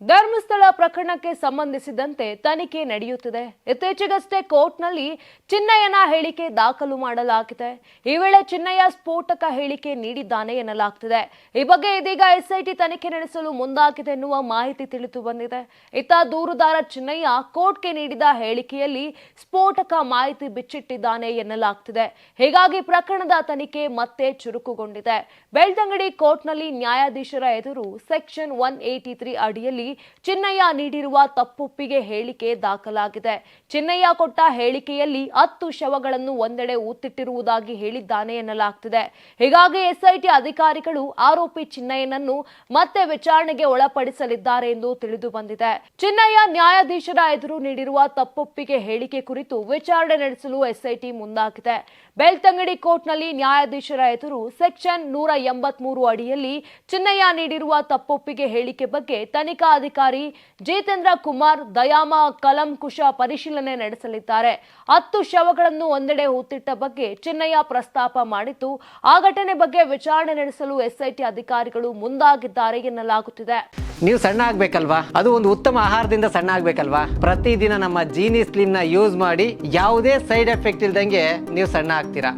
ಧರ್ಮಸ್ಥಳ ಪ್ರಕರಣಕ್ಕೆ ಸಂಬಂಧಿಸಿದಂತೆ ತನಿಖೆ ನಡೆಯುತ್ತಿದೆ. ಇತ್ತೀಚೆಗಷ್ಟೇ ಕೋರ್ಟ್ನಲ್ಲಿ ಚಿನ್ನಯ್ಯನ ಹೇಳಿಕೆ ದಾಖಲು ಮಾಡಲಾಗಿದೆ. ಈ ವೇಳೆ ಚಿನ್ನಯ್ಯ ಸ್ಫೋಟಕ ಹೇಳಿಕೆ ನೀಡಿದ್ದಾನೆ ಎನ್ನಲಾಗ್ತಿದೆ. ಈ ಬಗ್ಗೆ ಇದೀಗ ಎಸ್ಐಟಿ ತನಿಖೆ ನಡೆಸಲು ಮುಂದಾಗಿದೆ ಎನ್ನುವ ಮಾಹಿತಿ ತಿಳಿದು ಬಂದಿದೆ. ಇತ್ತ ದೂರುದಾರ ಚಿನ್ನಯ್ಯ ಕೋರ್ಟ್ಗೆ ನೀಡಿದ ಹೇಳಿಕೆಯಲ್ಲಿ ಸ್ಫೋಟಕ ಮಾಹಿತಿ ಬಿಚ್ಚಿಟ್ಟಿದ್ದಾನೆ ಎನ್ನಲಾಗ್ತಿದೆ. ಹೀಗಾಗಿ ಪ್ರಕರಣದ ತನಿಖೆ ಮತ್ತೆ ಚುರುಕುಗೊಂಡಿದೆ. ಬೆಳ್ತಂಗಡಿ ಕೋರ್ಟ್ನಲ್ಲಿ ನ್ಯಾಯಾಧೀಶರ ಎದುರು ಸೆಕ್ಷನ್ ಒನ್ ಏಟಿ ತ್ರೀ ಅಡಿಯಲ್ಲಿ ಚಿನ್ನಯ್ಯ ನೀಡಿರುವ ತಪ್ಪೊಪ್ಪಿಗೆ ಹೇಳಿಕೆ ದಾಖಲಾಗಿದೆ. ಚಿನ್ನಯ್ಯ ಕೊಟ್ಟ ಹೇಳಿಕೆಯಲ್ಲಿ ಹತ್ತು ಶವಗಳನ್ನು ಒಂದೆಡೆ ಊತ್ತಿಟ್ಟಿರುವುದಾಗಿ ಹೇಳಿದ್ದಾನೆ ಎನ್ನಲಾಗ್ತಿದೆ. ಹೀಗಾಗಿ ಎಸ್ಐಟಿ ಅಧಿಕಾರಿಗಳು ಆರೋಪಿ ಚಿನ್ನಯ್ಯನನ್ನು ಮತ್ತೆ ವಿಚಾರಣೆಗೆ ಒಳಪಡಿಸಲಿದ್ದಾರೆ ಎಂದು ತಿಳಿದು ಬಂದಿದೆ. ಚಿನ್ನಯ್ಯ ನ್ಯಾಯಾಧೀಶರ ಎದುರು ನೀಡಿರುವ ತಪ್ಪೊಪ್ಪಿಗೆ ಹೇಳಿಕೆ ಕುರಿತು ವಿಚಾರಣೆ ನಡೆಸಲು ಎಸ್ಐಟಿ ಮುಂದಾಗಿದೆ. ಬೆಳ್ತಂಗಡಿ ಕೋರ್ಟ್ನಲ್ಲಿ ನ್ಯಾಯಾಧೀಶರ ಎದುರು ಸೆಕ್ಷನ್ ನೂರ ಎಂಬತ್ಮೂರು ಅಡಿಯಲ್ಲಿ ಚಿನ್ನಯ್ಯ ನೀಡಿರುವ ತಪ್ಪೊಪ್ಪಿಗೆ ಹೇಳಿಕೆ ಬಗ್ಗೆ ತನಿಖಾ ಅಧಿಕಾರಿ ಜಿತೇಂದ್ರ ಕುಮಾರ್ ದಯಾಮ ಕಲಂಕುಶ ಪರಿಶೀಲನೆ ನಡೆಸಲಿದ್ದಾರೆ. ಹತ್ತು ಶವಗಳನ್ನು ಒಂದೆಡೆ ಹೂತಿಟ್ಟ ಬಗ್ಗೆ ಚಿನ್ನಯ್ಯ ಪ್ರಸ್ತಾಪ ಮಾಡಿತ್ತು ಆ ಘಟನೆ ಬಗ್ಗೆ ವಿಚಾರಣೆ ನಡೆಸಲು ಎಸ್ಐಟಿ ಅಧಿಕಾರಿಗಳು ಮುಂದಾಗಿದ್ದಾರೆ ಎನ್ನಲಾಗುತ್ತಿದೆ. ನೀವು ಸಣ್ಣ ಆಗ್ಬೇಕಲ್ವಾ? ಅದು ಒಂದು ಉತ್ತಮ ಆಹಾರದಿಂದ ಸಣ್ಣ ಆಗ್ಬೇಕಲ್ವಾ? ಪ್ರತಿದಿನ ನಮ್ಮ ಜೀನಿ ಸ್ಲಿಮ್ನ ಯೂಸ್ ಮಾಡಿ ಯಾವುದೇ ಸೈಡ್ ಎಫೆಕ್ಟ್ ಇಲ್ದಂಗೆ ನೀವು ಸಣ್ಣ ಆಗ್ತೀರಾ?